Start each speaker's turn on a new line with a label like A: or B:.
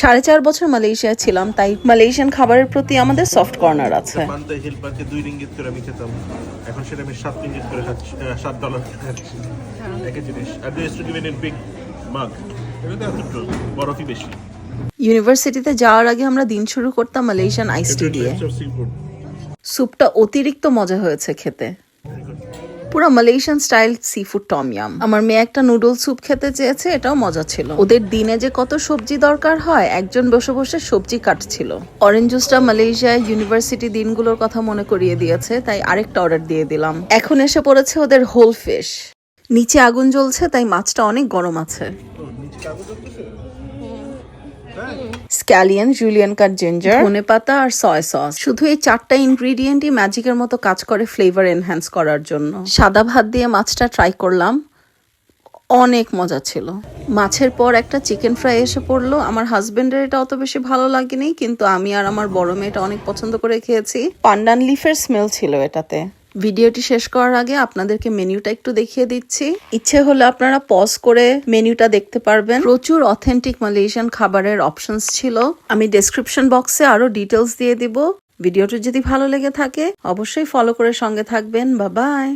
A: সাড়ে চার বছর মালয়েশিয়ায় ছিলাম তাই মালয়েশিয়ান খাবারের প্রতি আমাদের সফট কর্নার আছে।
B: পান্তা হিল পার্কে দুই রিঙ্গিত করে আমি খেতাম। এখন সেটা আমি সাত রিঙ্গিত করে সাত ডলার একই জিনিস। আর দুই টু গিভেন ইন বিগ মাগ এটা তো এত বরফই বেশি।
A: ইউনিভার্সিটিতে যাওয়ার আগে আমরা দিন শুরু করতাম মালয়েশিয়ান আইস টি দিয়ে। স্যুপটা অতিরিক্ত মজা হয়েছে খেতে। পুরো Malaysian style seafood tom yum আমার মেয়ে একটা নুডল স্যুপ খেতে চেয়েছে, এটাও মজা ছিল। ওদের দিনে যে কত সবজি দরকার হয়, একজন বসে বসে সবজি কাটছিল। অরেঞ্জ জুসটা মালয়েশিয়ায় ইউনিভার্সিটি দিনগুলোর কথা মনে করিয়ে দিয়েছে, তাই আরেকটা অর্ডার দিয়ে দিলাম। এখন এসে পড়েছে ওদের হোল ফিশ নিচে আগুন জ্বলছে, তাই মাছটা অনেক গরম আছে। স্ক্যালিয়ন জুলিয়ান কাট জিঞ্জার ধনে পাতা আর সয় সস শুধু এই চারটা ইনগ্রিডিয়েন্টই ম্যাজিকের মতো কাজ করে ফ্লেভার এনহ্যান্স করার জন্য। সাদা ভাত দিয়ে মাছটা ট্রাই করলাম। অনেক মজা ছিল। মাছের পর একটা চিকেন ফ্রাই এসে পড়ল। আমার হাজবেন্ডের এটা অত বেশি ভালো লাগেনি কিন্তু আমি আর আমার বড় মেয়েটা অনেক পছন্দ করে খেয়েছি। পান্ডান লিফের স্মেল ছিল এটাতে। ভিডিওটি শেষ করার আগে আপনাদেরকে মেনুটা একটু দেখিয়ে দিচ্ছি। ইচ্ছে হলে আপনারা পজ করে মেনুটা দেখতে পারবেন। প্রচুর অথেন্টিক মালয়েশিয়ান খাবারের অপশনস ছিল। আমি ডেসক্রিপশন বক্সে আরও ডিটেলস দিয়ে দিব। ভিডিওটি যদি ভালো লেগে থাকে, অবশ্যই ফলো করে সঙ্গে থাকবেন। বা বাই